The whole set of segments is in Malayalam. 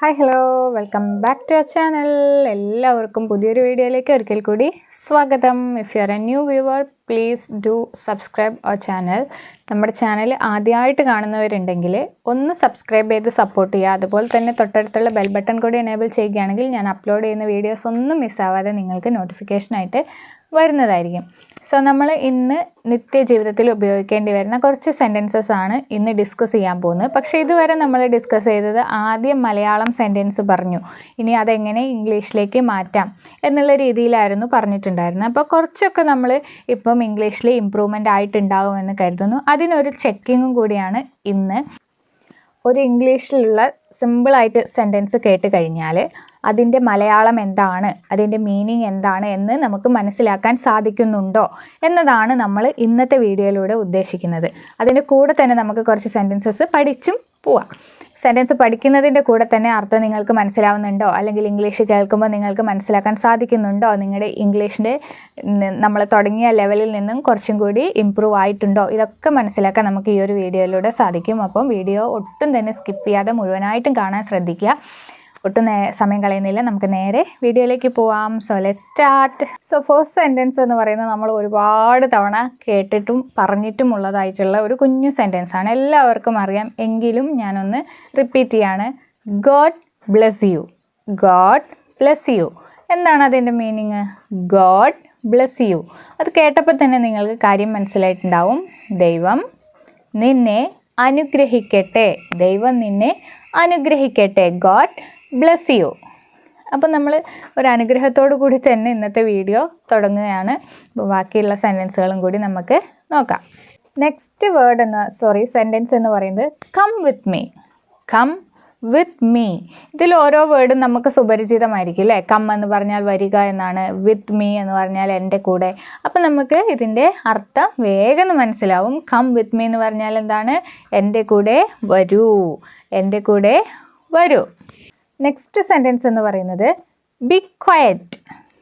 Hi hello welcome back to our channel എല്ലാവർക്കും പുതിയൊരു വീഡിയോയിലേക്ക് ഒരിക്കൽ കൂടി സ്വാഗതം. If you are a new viewer please do subscribe our channel നമ്മുടെ ചാനൽ ആദ്യമായിട്ട് കാണുന്നവരുണ്ടെങ്കിൽ ഒന്ന് സബ്സ്ക്രൈബ് ചെയ്ത് സപ്പോർട്ട് ചെയ്യുക. അതുപോലെ തന്നെ തൊട്ടടുത്തുള്ള ബെൽ ബട്ടൺ കൂടി എനേബിൾ ചെയ്യുകയാണെങ്കിൽ ഞാൻ അപ്ലോഡ് ചെയ്യുന്ന വീഡിയോസ് ഒന്നും മിസ്സാവാതെ നിങ്ങൾക്ക് നോട്ടിഫിക്കേഷനായിട്ട് വരുന്നതായിരിക്കും. സോ നമ്മൾ ഇന്ന് നിത്യജീവിതത്തിൽ ഉപയോഗിക്കേണ്ടി വരുന്ന കുറച്ച് സെന്റൻസസ് ആണ് ഇന്ന് ഡിസ്കസ് ചെയ്യാൻ പോകുന്നത്. പക്ഷേ ഇതുവരെ നമ്മൾ ഡിസ്കസ് ചെയ്തത് ആദ്യം മലയാളം സെന്റൻസ് പറഞ്ഞു. ഇനി അതെങ്ങനെ ഇംഗ്ലീഷിലേക്ക് മാറ്റാം എന്നുള്ള രീതിയിലായിരുന്നു പറഞ്ഞിട്ടുണ്ടായിരുന്നത്. അപ്പോൾ കുറച്ചൊക്കെ നമ്മൾ ഇപ്പം ഇംഗ്ലീഷിൽ ഇമ്പ്രൂവ്മെന്റ് ആയിട്ടുണ്ടാകുമെന്ന് കരുതുന്നു. അതിനൊരു ചെക്കിങ്ങും കൂടിയാണ് ഇന്ന് ഒരു ഇംഗ്ലീഷിലുള്ള സിമ്പിളായിട്ട് സെന്റൻസ് കേട്ട് കഴിഞ്ഞാൽ അതിന്റെ മലയാളം എന്താണ് അതിന്റെ മീനിങ് എന്താണ് എന്ന് നമുക്ക് മനസ്സിലാക്കാൻ സാധിക്കുന്നുണ്ടോ എന്നതാണ് നമ്മൾ ഇന്നത്തെ വീഡിയോയിലൂടെ ഉദ്ദേശിക്കുന്നത്. അതിന്റെ കൂടെ തന്നെ നമുക്ക് കുറച്ച് സെന്റൻസസ് പഠിച്ചും പോവാം. സെന്റൻസ് പഠിക്കുന്നതിന്റെ കൂടെ തന്നെ അർത്ഥം നിങ്ങൾക്ക് മനസ്സിലാവുന്നുണ്ടോ? അല്ലെങ്കിൽ ഇംഗ്ലീഷ് കേൾക്കുമ്പോൾ നിങ്ങൾക്ക് മനസ്സിലാക്കാൻ സാധിക്കുന്നുണ്ടോ? നിങ്ങളുടെ ഇംഗ്ലീഷിന്റെ നമ്മൾ തുടങ്ങിയ ലെവലിൽ നിന്നും കുറച്ചും കൂടി ഇമ്പ്രൂവ് ആയിട്ടുണ്ടോ? ഇതൊക്കെ മനസ്സിലാക്കാൻ നമുക്ക് ഈ ഒരു വീഡിയോയിലൂടെ സാധിക്കും. അപ്പം വീഡിയോ ഒട്ടും തന്നെ സ്കിപ്പ് ചെയ്യാതെ മുഴുവനായിട്ടും കാണാൻ ശ്രദ്ധിക്കുക. ഒട്ടും സമയം കളയുന്നില്ല. നമുക്ക് നേരെ വീഡിയോയിലേക്ക് പോവാം. So let start so first sentence എന്ന് പറയുന്നത് നമ്മൾ ഒരുപാട് തവണ കേട്ടിട്ടും പറഞ്ഞിട്ടും ഉള്ളതായിട്ടുള്ള ഒരു കുഞ്ഞു സെന്റൻസ് ആണ്. എല്ലാവർക്കും അറിയാം. എങ്കിലും ഞാനൊന്ന് റിപ്പീറ്റ് ചെയ്യാണ്. God bless you God bless you എന്താണ് അതിന്റെ മീനിങ് ഗോഡ് ബ്ലെസ് യു അത് കേട്ടപ്പോൾ തന്നെ നിങ്ങൾക്ക് കാര്യം മനസ്സിലായിട്ടുണ്ടാവും. ദൈവം നിന്നെ അനുഗ്രഹിക്കട്ടെ. ദൈവം നിന്നെ അനുഗ്രഹിക്കട്ടെ. God bless you. അപ്പം നമ്മൾ ഒരു അനുഗ്രഹത്തോടു കൂടി തന്നെ ഇന്നത്തെ വീഡിയോ തുടങ്ങുകയാണ്. ബാക്കിയുള്ള സെന്റൻസുകളും കൂടി നമുക്ക് നോക്കാം. നെക്സ്റ്റ് വേർഡ് എന്ന് സോറി സെന്റൻസ് എന്ന് പറയുന്നത് come with me come with me ഇതിൽ ഓരോ വേർഡും നമുക്ക് സുപരിചിതമായിരിക്കും അല്ലേ? കം എന്ന് പറഞ്ഞാൽ വരിക എന്നാണ്. വിത്ത് മീ എന്ന് പറഞ്ഞാൽ എന്റെ കൂടെ. അപ്പം നമുക്ക് ഇതിന്റെ അർത്ഥം വേഗം മനസ്സിലാവും. കം വിത്ത് മീ എന്ന് പറഞ്ഞാൽ എന്താണ്? എന്റെ കൂടെ വരൂ. എന്റെ കൂടെ വരൂ. നെക്സ്റ്റ് സെന്റൻസ് എന്ന് പറയുന്നത് ബി ക്വയറ്റ്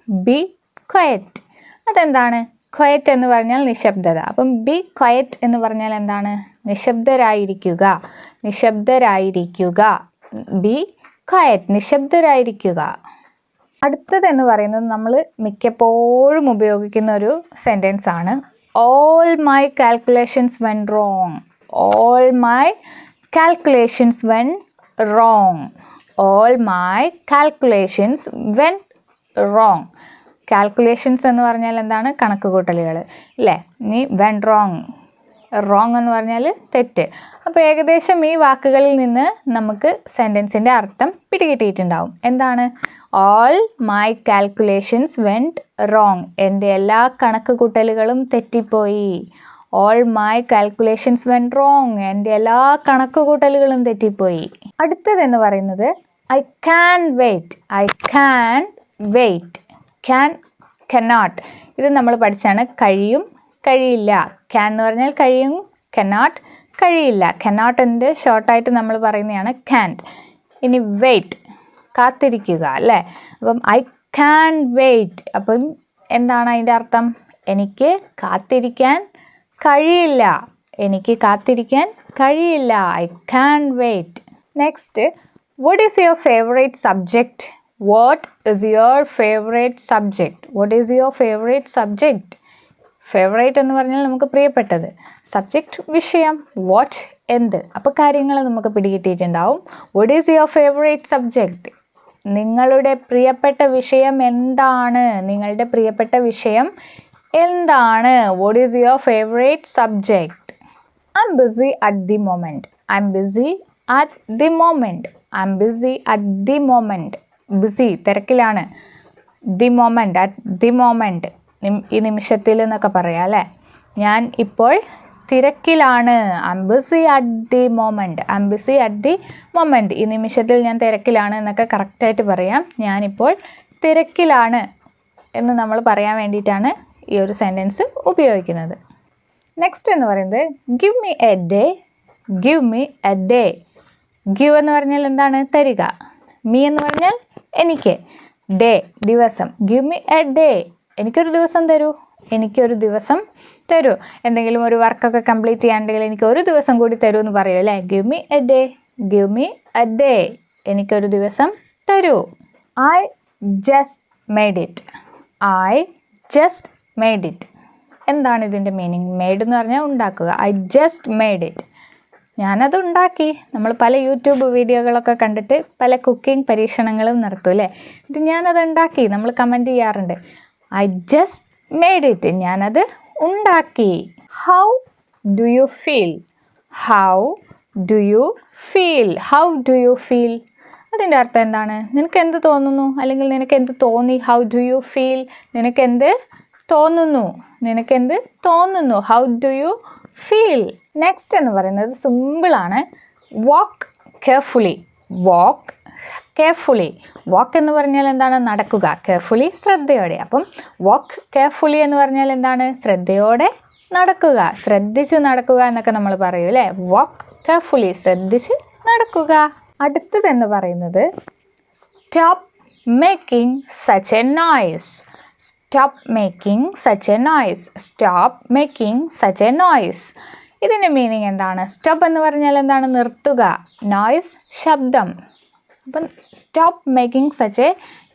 ബി ക്വയറ്റ് അതെന്താണ്? ക്വയറ്റ് എന്ന് പറഞ്ഞാൽ നിശബ്ദത. അപ്പം ബി ക്വയറ്റ് എന്ന് പറഞ്ഞാൽ എന്താണ്? നിശബ്ദരായിരിക്കുക. നിശബ്ദരായിരിക്കുക. ബി ക്വയറ്റ് നിശബ്ദരായിരിക്കുക. അടുത്തത് എന്ന് പറയുന്നത് നമ്മൾ മിക്കപ്പോഴും ഉപയോഗിക്കുന്ന ഒരു സെന്റൻസ് ആണ്. All my calculations went wrong all my calculations went wrong all my calculations went wrong calculations എന്ന് പറഞ്ഞാൽ എന്താണ്? കണക്ക് കൂട്ടലുകൾ അല്ലേ ഇനി വെൻ റോങ് റോങ് എന്ന് പറഞ്ഞാൽ തെറ്റ്. അപ്പോൾ ഏകദേശം ഈ വാക്കുകളിൽ നിന്ന് നമുക്ക് സെന്റൻസിന്റെ അർത്ഥം പിടികിട്ടിയിട്ടുണ്ടാവും. എന്താണ്? All my calculations went wrong എന്റെ എല്ലാ കണക്ക് കൂട്ടലുകളും തെറ്റിപ്പോയി. All my calculations went wrong എന്റെ എല്ലാ കണക്കുകൂട്ടലുകളും തെറ്റിപ്പോയി. അടുത്തതെന്ന് പറയുന്നത് I can wait I can wait can cannot ഇത് നമ്മൾ പഠിച്ചാണ് കഴിയും കഴിയില്ല. ക്യാൻ എന്ന് പറഞ്ഞാൽ കഴിയും കനോട്ട് കഴിയില്ല. കനോട്ടിന്റെ ഷോർട്ടായിട്ട് നമ്മൾ പറയുന്നതാണ് ക്യാൻ ഇനി വെയിറ്റ് കാത്തിരിക്കുക അല്ലേ? അപ്പം ഐ ക്യാൻ വെയിറ്റ് അപ്പം എന്താണ് അതിന്റെ അർത്ഥം? എനിക്ക് കാത്തിരിക്കാൻ കഴിയില്ല. എനിക്ക് കാത്തിരിക്കാൻ കഴിയില്ല. I can wait next what is your favourite subject what is your favourite subject what is your favourite subject favourite എന്ന് പറഞ്ഞാൽ നമുക്ക് പ്രിയപ്പെട്ടത്. സബ്ജക്റ്റ് വിഷയം. വാട്ട് എന്ത്? അപ്പോൾ കാര്യങ്ങൾ നമുക്ക് പിടികിട്ടിയിട്ടുണ്ടാവും. What is your favourite subject നിങ്ങളുടെ പ്രിയപ്പെട്ട വിഷയം എന്താണ്? നിങ്ങളുടെ പ്രിയപ്പെട്ട വിഷയം എന്താണ്? What is your favourite subject I'm busy at the moment I'm busy at the moment I'm busy at the moment busy തിരക്കിലാണ് the moment at the moment ഈ നിമിഷത്തിൽ എന്നൊക്കെ പറയാം അല്ലേ? ഞാൻ ഇപ്പോൾ തിരക്കിലാണ്. I'm busy at the moment I busy at the moment ഈ നിമിഷത്തിൽ ഞാൻ തിരക്കിലാണ് എന്നൊക്കെ കറക്റ്റായിട്ട് പറയാം. ഞാനിപ്പോൾ തിരക്കിലാണ് എന്ന് നമ്മൾ പറയാൻ വേണ്ടിയിട്ടാണ് ഈ ഒരു സെന്റൻസ് ഉപയോഗിക്കുന്നത്. നെക്സ്റ്റ് എന്ന് പറയുന്നത് give me a day give me a day give എന്ന് പറഞ്ഞാൽ എന്താണ്? തരിക. മീ എന്ന് പറഞ്ഞാൽ എനിക്ക്. ഡേ ദിവസം. ഗിവ് മീ എ ഡേ എനിക്കൊരു ദിവസം തരൂ. എനിക്കൊരു ദിവസം തരൂ. എന്തെങ്കിലും ഒരു വർക്കൊക്കെ കംപ്ലീറ്റ് ചെയ്യാണ്ടെങ്കിൽ എനിക്ക് ഒരു ദിവസം കൂടി തരൂ എന്ന് പറയും അല്ലേ? Give me a day give me a day എനിക്കൊരു ദിവസം തരൂ. I just made it I just made it എന്താണ് ഇതിന്റെ മീനിങ് മെയ്ഡ് എന്ന് പറഞ്ഞാൽ ഉണ്ടാക്കുക. ഐ ജസ്റ്റ് മെയ്ഡ് ഇറ്റ് ഞാനത് ഉണ്ടാക്കി. നമ്മൾ പല യൂട്യൂബ് വീഡിയോകളൊക്കെ കണ്ടിട്ട് പല കുക്കിംഗ് പരീക്ഷണങ്ങളും നടത്തും അല്ലേ? ഇത് ഞാനത് ഉണ്ടാക്കി. നമ്മൾ കമന്റ് ചെയ്യാറുണ്ട്. ഐ ജസ്റ്റ് മെയ്ഡ് ഇറ്റ് ഞാനത് ഉണ്ടാക്കി. How do you feel how do you feel how do you feel അതിന്റെ അർത്ഥം എന്താണ്? നിനക്ക് എന്ത് തോന്നുന്നു? അല്ലെങ്കിൽ നിനക്ക് എന്ത് തോന്നി? ഹൗ ഡു യു ഫീൽ നിനക്ക് എന്ത് തോന്നുന്നു. നിനക്ക് എന്ത് തോന്നുന്നു. How do you feel next എന്ന് പറയുന്നത് സിമ്പിളാണ്. വാക്ക് കെയർഫുള്ളി വാക്ക് കെയർഫുള്ളി വാക്ക് എന്ന് പറഞ്ഞാൽ എന്താണ്? നടക്കുക. കെയർഫുള്ളി ശ്രദ്ധയോടെ. അപ്പം വാക്ക് കെയർഫുള്ളി എന്ന് പറഞ്ഞാൽ എന്താണ്? ശ്രദ്ധയോടെ നടക്കുക. ശ്രദ്ധിച്ച് നടക്കുക എന്നൊക്കെ നമ്മൾ പറയും അല്ലേ? വാക്ക് കെയർഫുള്ളി ശ്രദ്ധിച്ച് നടക്കുക. അടുത്തതെന്ന് പറയുന്നത് stop making such a noise stop making such a noise stop making such a noise ഇതിന്റെ മീനിങ് എന്താണ്? സ്റ്റോപ്പ് എന്ന് പറഞ്ഞാൽ എന്താണ്? നിർത്തുക. നോയ്സ് ശബ്ദം. അപ്പം stop making such a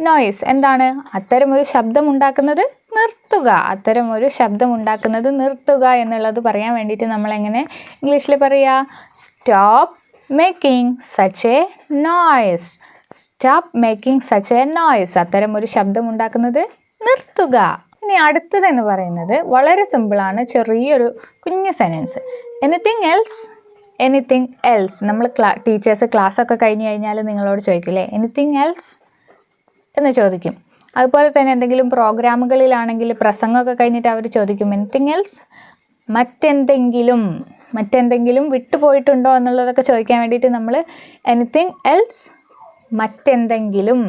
noise എന്താണ്? അത്തരമൊരു ശബ്ദം ഉണ്ടാക്കുന്നത് നിർത്തുക. അത്തരമൊരു ശബ്ദം ഉണ്ടാക്കുന്നത് നിർത്തുക എന്നുള്ളത് പറയാൻ വേണ്ടിയിട്ട് നമ്മളെങ്ങനെ ഇംഗ്ലീഷിൽ പറയുക stop making such a noise stop making such a noise അത്തരം ഒരു ശബ്ദം ഉണ്ടാക്കുന്നത് നിർത്തുക. ഇനി അടുത്തതെന്ന് പറയുന്നത് വളരെ സിമ്പിളാണ് ചെറിയൊരു കുഞ്ഞു sentence anything else anything else നമ്മൾ ക്ലാ ടീച്ചേഴ്സ് ക്ലാസ്സൊക്കെ കഴിഞ്ഞ് കഴിഞ്ഞാൽ നിങ്ങളോട് ചോദിക്കില്ലേ എനിത്തിങ് എൽസ് എന്ന് ചോദിക്കും. അതുപോലെ തന്നെ എന്തെങ്കിലും പ്രോഗ്രാമുകളിലാണെങ്കിൽ പ്രസംഗമൊക്കെ കഴിഞ്ഞിട്ട് അവർ ചോദിക്കും എനിത്തിങ് എൽസ് മറ്റെന്തെങ്കിലും മറ്റെന്തെങ്കിലും വിട്ടുപോയിട്ടുണ്ടോ എന്നുള്ളതൊക്കെ ചോദിക്കാൻ വേണ്ടിയിട്ട് നമ്മൾ എനിത്തിങ് എൽസ് മറ്റെന്തെങ്കിലും.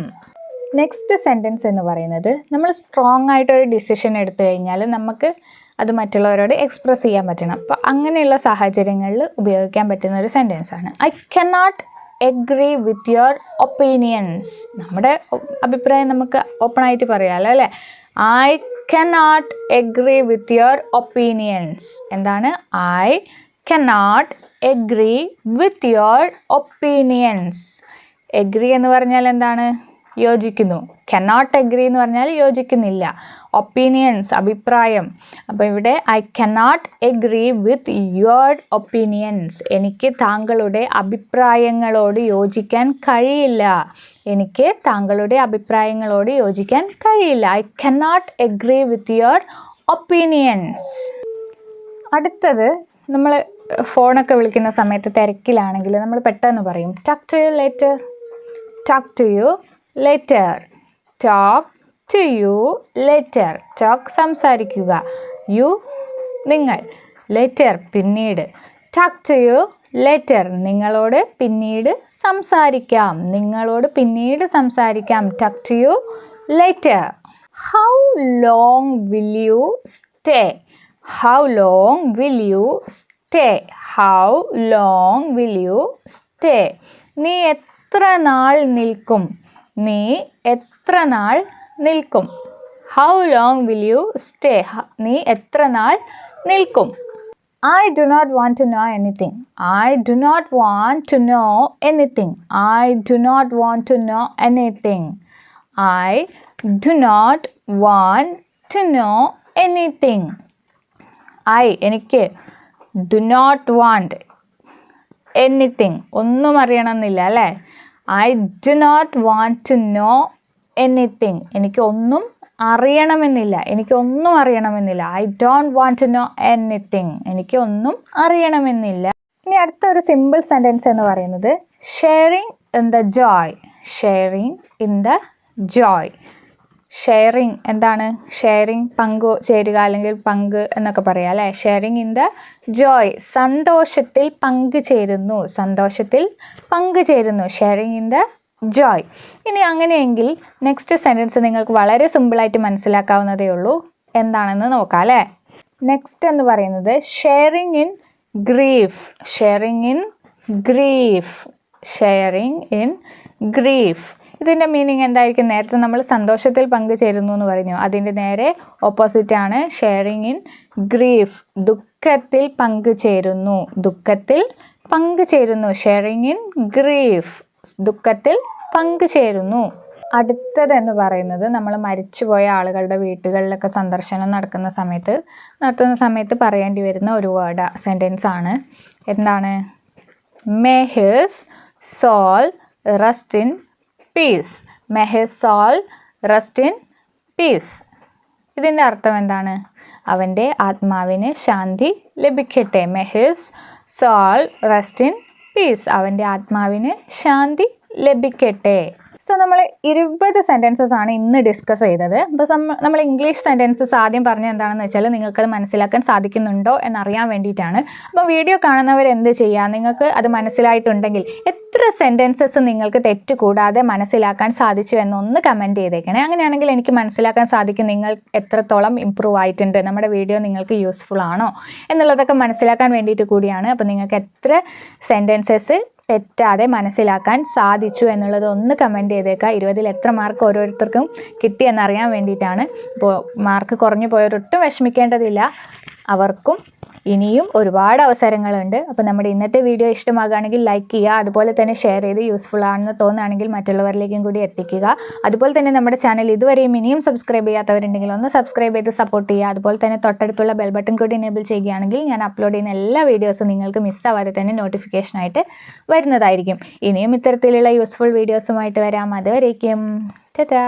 നെക്സ്റ്റ് സെന്റൻസ് എന്ന് പറയുന്നത് നമ്മൾ സ്ട്രോങ് ആയിട്ടൊരു ഡിസിഷൻ എടുത്തു കഴിഞ്ഞാൽ നമുക്ക് അത് മറ്റുള്ളവരോട് എക്സ്പ്രസ് ചെയ്യാൻ പറ്റണം. അപ്പോൾ അങ്ങനെയുള്ള സാഹചര്യങ്ങളിൽ ഉപയോഗിക്കാൻ പറ്റുന്ന ഒരു സെന്റൻസ് ആണ്. I cannot agree with your opinions നമ്മുടെ അഭിപ്രായം നമുക്ക് ഓപ്പൺ ആയിട്ട് പറയാമല്ലോ അല്ലേ? I cannot agree with your opinions എന്താണ്? I cannot agree with your opinions agree എന്ന് പറഞ്ഞാൽ എന്താണ്? യോജിക്കുന്നു. കനോട്ട് അഗ്രി എന്ന് പറഞ്ഞാൽ യോജിക്കുന്നില്ല. ഒപ്പീനിയൻസ് അഭിപ്രായം. അപ്പോൾ ഇവിടെ I cannot agree with your opinions എനിക്ക് താങ്കളുടെ അഭിപ്രായങ്ങളോട് യോജിക്കാൻ കഴിയില്ല. എനിക്ക് താങ്കളുടെ അഭിപ്രായങ്ങളോട് യോജിക്കാൻ കഴിയില്ല. I cannot agree with your opinions അടുത്തത് നമ്മൾ ഫോണൊക്കെ വിളിക്കുന്ന സമയത്ത് തിരക്കിലാണെങ്കിൽ നമ്മൾ പെട്ടെന്ന് പറയും talk to you later talk to you later talk to you later talk സംസാരിക്കുക. യു നിങ്ങൾ. ലെറ്റർ പിന്നീട്. ടക്ക് ടു യു ലെറ്റർ നിങ്ങളോട് പിന്നീട് സംസാരിക്കാം. നിങ്ങളോട് പിന്നീട് സംസാരിക്കാം. Talk to you later how long will you stay how long will you stay how long will you stay നീ എത്ര നാൾ നിൽക്കും? നീ എത്ര നാൾ നിൽക്കും? How long will you stay നീ എത്ര നാൾ നിൽക്കും? I do not want to know anything I do not want to know anything I do not want to know anything I do not want to know anything I എനിക്ക് ഡു നോട്ട് വാണ്ട് എനിത്തിങ് ഒന്നും അറിയണമെന്നില്ല അല്ലേ? I do not want to know anything എനിക്കൊന്നും അറിയണമെന്നില്ല. എനിക്കൊന്നും അറിയണമെന്നില്ല. I don't want to know anything എനിക്കൊന്നും അറിയണമെന്നില്ല. ഇനി അടുത്ത ഒരു സിമ്പിൾ സെന്റൻസ് എന്ന് പറയുന്നത് sharing in the joy sharing in the joy sharing എന്താണ്? ഷെയറിങ് പങ്കു ചേരുക അല്ലെങ്കിൽ പങ്ക് എന്നൊക്കെ പറയാം അല്ലേ? ഷെയറിങ് ഇൻ ദ ജോയ് സന്തോഷത്തിൽ പങ്കുചേരുന്നു സന്തോഷത്തിൽ പങ്കുചേരുന്നു ഷെയറിങ് ഇൻ ദ ജോയ് ഇനി അങ്ങനെയെങ്കിൽ നെക്സ്റ്റ് സെന്റൻസ് നിങ്ങൾക്ക് വളരെ സിമ്പിളായിട്ട് മനസ്സിലാക്കാവുന്നതേ ഉള്ളൂ. എന്താണെന്ന് നോക്കാം അല്ലേ? നെക്സ്റ്റ് എന്ന് പറയുന്നത് sharing in grief sharing in grief sharing in grief ഇതിന്റെ മീനിങ് എന്തായിരിക്കും? നേരത്തെ നമ്മൾ സന്തോഷത്തിൽ പങ്കുചേരുന്നു എന്ന് പറഞ്ഞു. അതിന്റെ നേരെ ഓപ്പോസിറ്റ് ആണ് ഷെയറിങ് ഇൻ ഗ്രീഫ് ദുഃഖത്തിൽ പങ്കുചേരുന്നു. ദുഃഖത്തിൽ പങ്കുചേരുന്നു. ഷെയറിങ് ഇൻ ഗ്രീഫ് ദുഃഖത്തിൽ പങ്കുചേരുന്നു. അടുത്തതെന്ന് പറയുന്നത് നമ്മൾ മരിച്ചുപോയ ആളുകളുടെ വീട്ടുകളിലൊക്കെ സന്ദർശനം നടക്കുന്ന സമയത്ത് നടത്തുന്ന സമയത്ത് പറയേണ്ടി വരുന്ന ഒരു വേർഡ് സെന്റൻസ് ആണ്. എന്താണ്? May his soul rest in peace may his soul his soul rest in peace ഇതിന്റെ അർത്ഥം എന്താണ്? അവന്റെ ആത്മാവിന് ശാന്തി ലഭിക്കട്ടെ. May his soul rest in peace അവന്റെ ആത്മാവിന് ശാന്തി ലഭിക്കട്ടെ. സോ നമ്മൾ ഇരുപത് സെന്റൻസസ് ആണ് ഇന്ന് ഡിസ്കസ് ചെയ്തത്. അപ്പോൾ നമ്മൾ ഇംഗ്ലീഷ് സെന്റൻസസ് ആദ്യം പറഞ്ഞ എന്താണെന്ന് വെച്ചാൽ നിങ്ങൾക്കത് മനസ്സിലാക്കാൻ സാധിക്കുന്നുണ്ടോ എന്നറിയാൻ വേണ്ടിയിട്ടാണ്. അപ്പോൾ വീഡിയോ കാണുന്നവർ എന്ത് ചെയ്യുക നിങ്ങൾക്ക് അത് മനസ്സിലായിട്ടുണ്ടെങ്കിൽ എത്ര സെന്റൻസസ് നിങ്ങൾക്ക് തെറ്റ് കൂടാതെ മനസ്സിലാക്കാൻ സാധിച്ചു എന്നൊന്ന് കമന്റ് ചെയ്തേക്കണേ. അങ്ങനെയാണെങ്കിൽ എനിക്ക് മനസ്സിലാക്കാൻ സാധിക്കും നിങ്ങൾ എത്രത്തോളം ഇമ്പ്രൂവ് ആയിട്ടുണ്ട്. നമ്മുടെ വീഡിയോ നിങ്ങൾക്ക് യൂസ്ഫുൾ ആണോ? എന്നുള്ളതൊക്കെ മനസ്സിലാക്കാൻ വേണ്ടിയിട്ട് കൂടിയാണ്. അപ്പോൾ നിങ്ങൾക്ക് എത്ര സെന്റൻസസ് തെറ്റാതെ മനസ്സിലാക്കാൻ സാധിച്ചു എന്നുള്ളത് ഒന്ന് കമന്റ് ചെയ്തേക്കുക ഇരുപതിൽ എത്ര മാർക്ക് ഓരോരുത്തർക്കും കിട്ടിയെന്നറിയാൻ വേണ്ടിയിട്ടാണ്. ഇപ്പോൾ മാർക്ക് കുറഞ്ഞു പോയവരൊട്ടും വിഷമിക്കേണ്ടതില്ല. അവർക്കും ഇനിയും ഒരുപാട് അവസരങ്ങളുണ്ട്. അപ്പോൾ നമ്മുടെ ഇന്നത്തെ വീഡിയോ ഇഷ്ടമാകുകയാണെങ്കിൽ ലൈക്ക് ചെയ്യുക അതുപോലെ തന്നെ ഷെയർ ചെയ്ത് യൂസ്ഫുൾ ആണെന്ന് തോന്നുകയാണെങ്കിൽ മറ്റുള്ളവരിലേക്കും കൂടി എത്തിക്കുക. അതുപോലെ തന്നെ നമ്മുടെ ചാനൽ ഇതുവരെയും ഇനിയും സബ്സ്ക്രൈബ് ചെയ്യാത്തവരുണ്ടെങ്കിൽ ഒന്ന് സബ്സ്ക്രൈബ് ചെയ്ത് സപ്പോർട്ട് ചെയ്യുക. അതുപോലെ തന്നെ തൊട്ടടുത്തുള്ള ബെൽ ബട്ടൺ കൂടി എനേബിൾ ചെയ്യുകയാണെങ്കിൽ ഞാൻ അപ്ലോഡ് ചെയ്യുന്ന എല്ലാ വീഡിയോസും നിങ്ങൾക്ക് മിസ്സാവാതെ തന്നെ നോട്ടിഫിക്കേഷനായിട്ട് വരുന്നതായിരിക്കും. ഇനിയും ഇത്തരത്തിലുള്ള യൂസ്ഫുൾ വീഡിയോസുമായിട്ട് വരാം. അതുവരേക്കും ടാറ്റാ